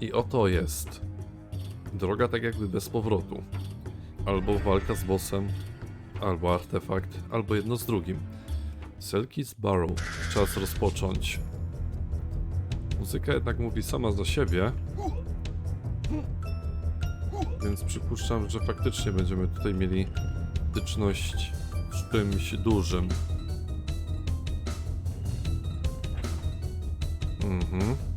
I oto jest. Droga tak jakby bez powrotu. Albo walka z bossem, albo artefakt, albo jedno z drugim. Selkis Barrow. Czas rozpocząć. Muzyka jednak mówi sama za siebie. Więc przypuszczam, że faktycznie będziemy tutaj mieli styczność z czymś dużym. Mhm.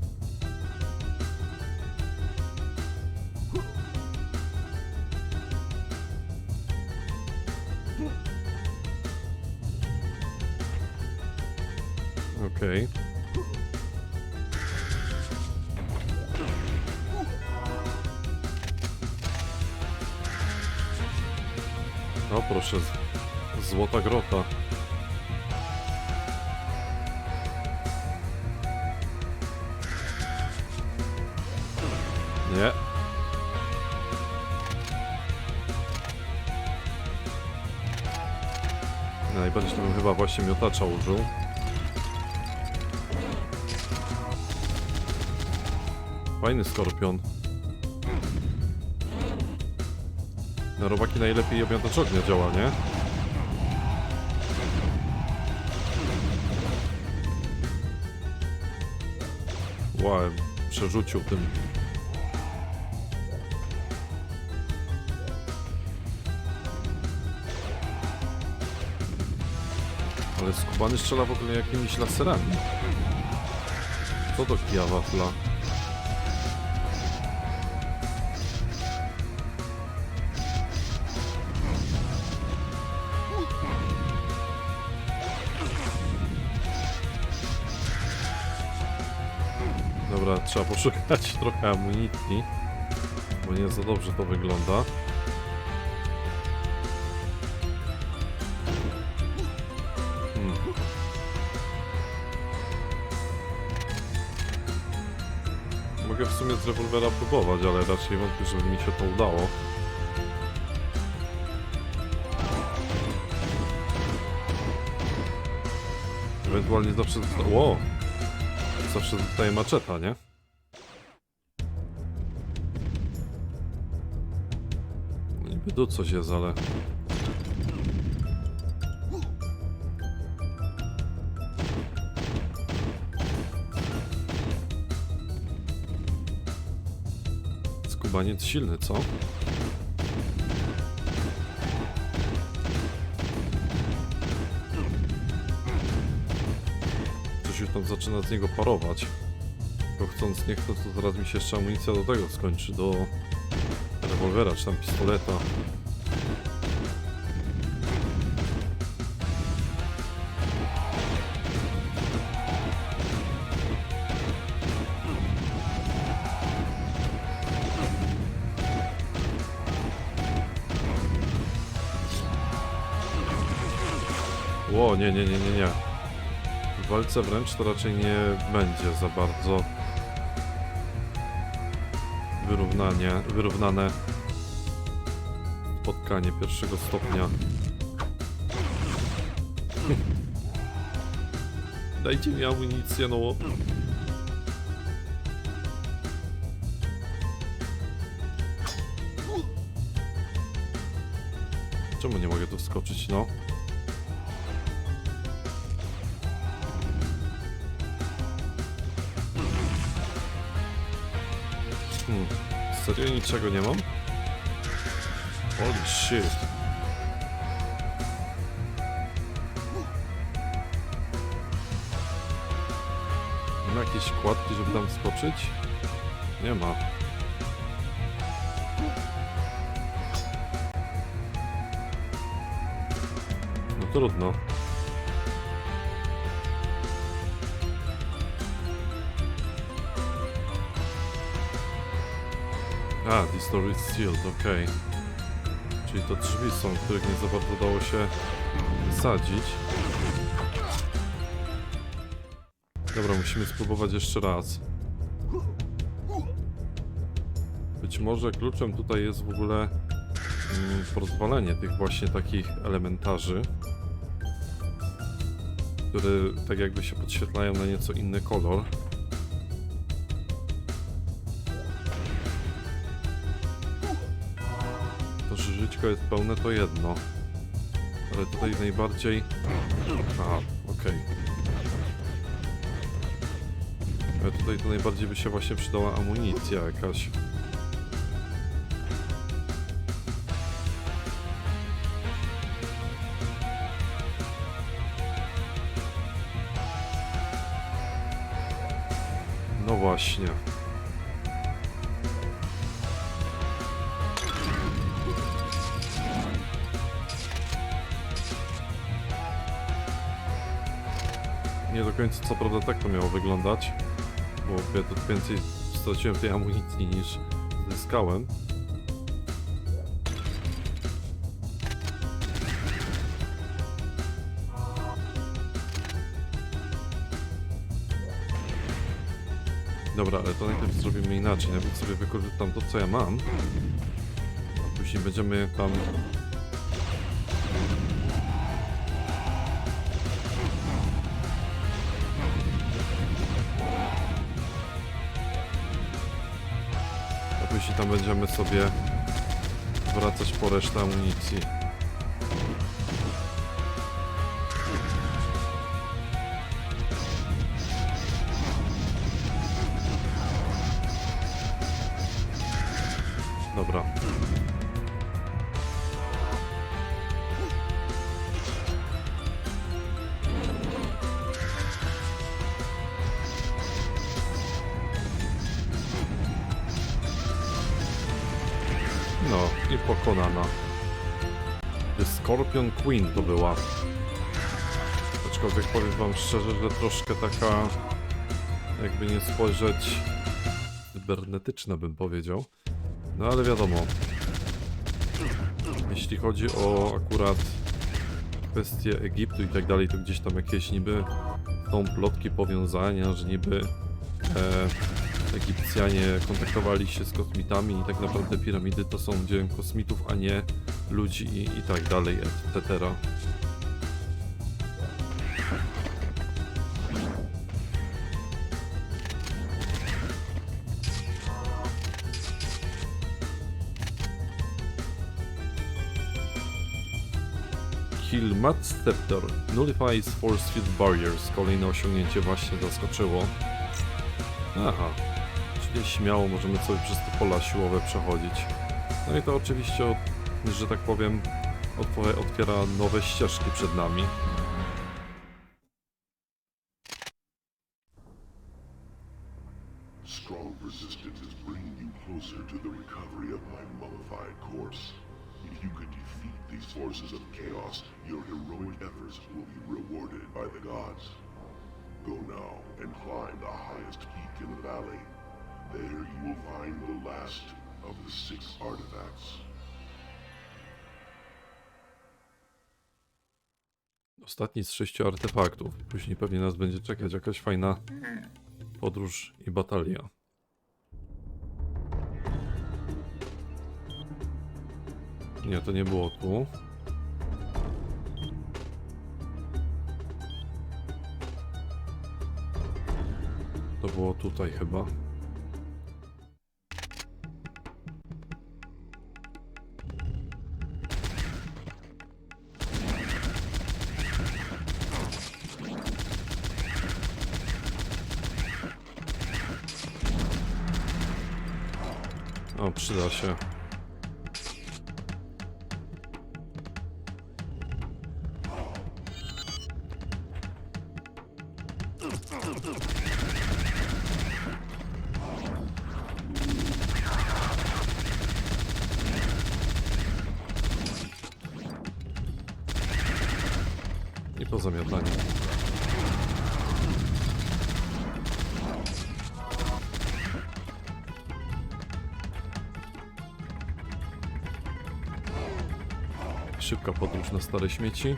Okej. O proszę, z- złota grota. Nie. Najbardziej to bym chyba właśnie miotacza użył. Fajny skorpion. Na robaki najlepiej obiadacz ognia działa, nie? Wow, przerzucił tym. Ale skubany strzela w ogóle jakimiś laserami. Co to kija wafla? Dobra, trzeba poszukać trochę amunicji, bo nie za dobrze to wygląda. Hmm. Mogę w sumie z rewolwera próbować, ale raczej wątpię, żeby mi się to udało. Ewentualnie zawsze... Ło! Zawsze zostaje maczeta, nie? No Niby tu coś jest, ale... Skubaniec silny, co? Zaczyna z niego parować. Tylko chcąc nie chcąc, to zaraz mi się jeszcze amunicja do tego skończy, do rewolwera czy tam pistoleta. Ło, nie, nie, nie, nie, nie. Walce wręcz to raczej nie będzie za bardzo wyrównanie, wyrównane spotkanie pierwszego stopnia. Dajcie mi amunicję, no. Czemu nie mogę tu wskoczyć, no? Serio niczego nie mam? Holy shit. Nie ma jakiejś kładki, żeby tam skoczyć? Nie ma. No trudno. A, Distorted Shield, okej. Czyli to drzwi są, których nie za bardzo dało się wysadzić. Dobra, musimy spróbować jeszcze raz. Być może kluczem tutaj jest w ogóle mm, pozwolenie tych właśnie takich elementarzy, które tak jakby się podświetlają na nieco inny kolor. Żyćko jest pełne to jedno. Ale tutaj najbardziej... Aha, okej. Ale tutaj to najbardziej by się właśnie przydała amunicja jakaś. No właśnie. Nie do końca co prawda tak to miało wyglądać, bo ja tu więcej straciłem tej amunicji niż zyskałem. Dobra, ale to najpierw zrobimy inaczej. Najpierw sobie wykorzystam to, co ja mam. A później będziemy tam... tam będziemy sobie wracać po resztę amunicji. No i pokonana. The Scorpion Queen to była. Aczkolwiek powiem wam szczerze, że troszkę taka, jakby nie spojrzeć, cybernetyczna bym powiedział. No ale wiadomo. Jeśli chodzi o akurat kwestie Egiptu i tak dalej, to gdzieś tam jakieś niby są plotki powiązania, że niby e, Egipcjanie kontaktowali się z kosmitami i tak naprawdę piramidy to są dziełem kosmitów, a nie ludzi i, i tak dalej, etc. Kilmat Scepter nullifies force field barriers. Kolejne osiągnięcie właśnie zaskoczyło. Aha, czyli śmiało możemy sobie przez te pola siłowe przechodzić. No i to oczywiście, że tak powiem, otw- otwiera nowe ścieżki przed nami. Strong resistance is bringing you closer to the recovery of my mummified corpse. If you could defeat these forces of chaos, your heroic efforts will be rewarded by the gods. Go now and climb the highest peak in the valley. There you will find the last of the six artifacts. Ostatni z sześciu artefaktów. Później pewnie nas będzie czekać jakaś fajna podróż i batalia. Nie, to nie było tu. To było tutaj chyba. O, przyda się. I po zamiataniu. Szybka podróż na stare śmieci.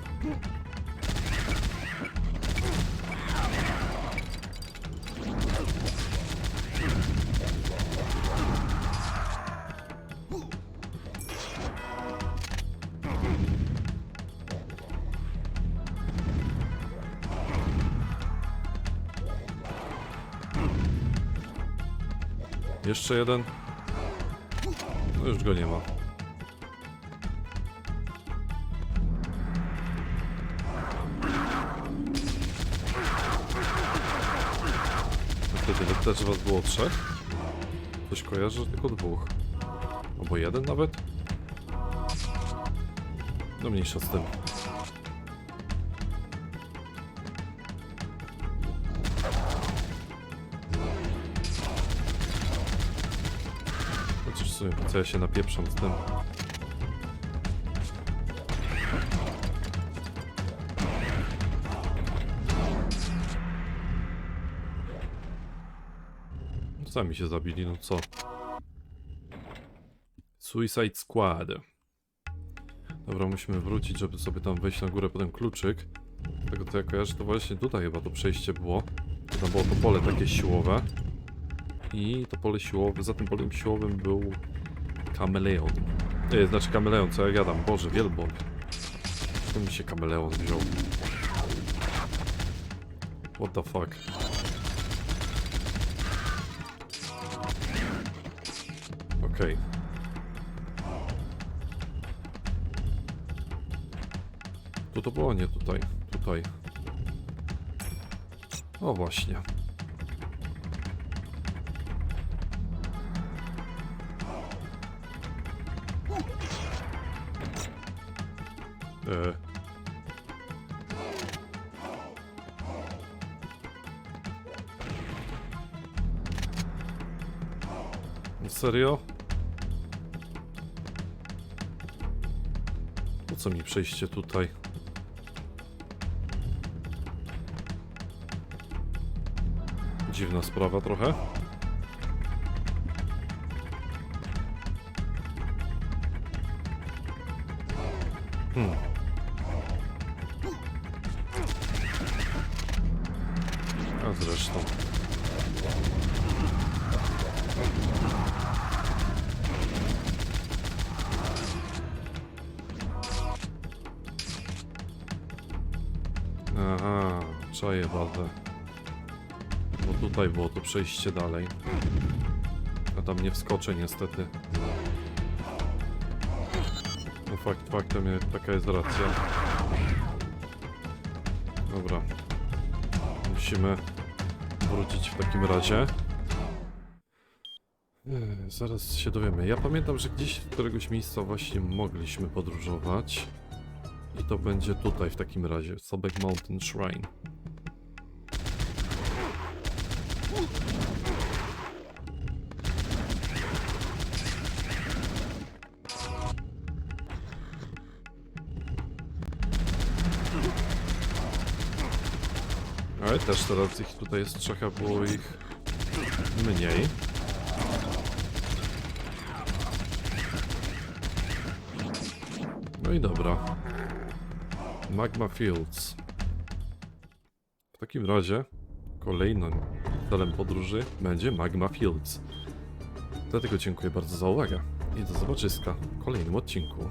Jeszcze jeden. No już go nie ma. Wtedy też was było trzech? Coś kojarzę, że tylko dwóch. Albo jeden nawet? No mniejsza z tym. Chociaż po co ja się napieprzam z tym? Sami się zabili, no co? Suicide Squad. Dobra, musimy wrócić, żeby sobie tam wejść na górę po ten kluczyk. Tego co ja kojarzę, to właśnie tutaj chyba to przejście było. Tam było to pole takie siłowe. I to pole siłowe, za tym polem siłowym był kameleon. Nie, znaczy kameleon, co ja gadam? Boże, wielbłąd. To mi się kameleon wziął. What the fuck? Okej. Tu to było, nie tutaj. Tutaj. O właśnie. E. Serio? Co mi przejście tutaj? Dziwna sprawa trochę. Hmm. Aha, czaję bazę. Bo tutaj było to przejście dalej. A tam nie wskoczę niestety. No fakt faktem, taka jest racja. Dobra. Musimy wrócić w takim razie. Eee, Zaraz się dowiemy. Ja pamiętam, że gdzieś w któregoś miejsca właśnie mogliśmy podróżować. I to będzie tutaj w takim razie. Sobek Mountain Shrine. Ale też teraz ich tutaj jest trochę, było ich mniej. No i dobra. Magma Fields. W takim razie kolejnym celem podróży będzie Magma Fields. Dlatego dziękuję bardzo za uwagę i do zobaczyska w kolejnym odcinku.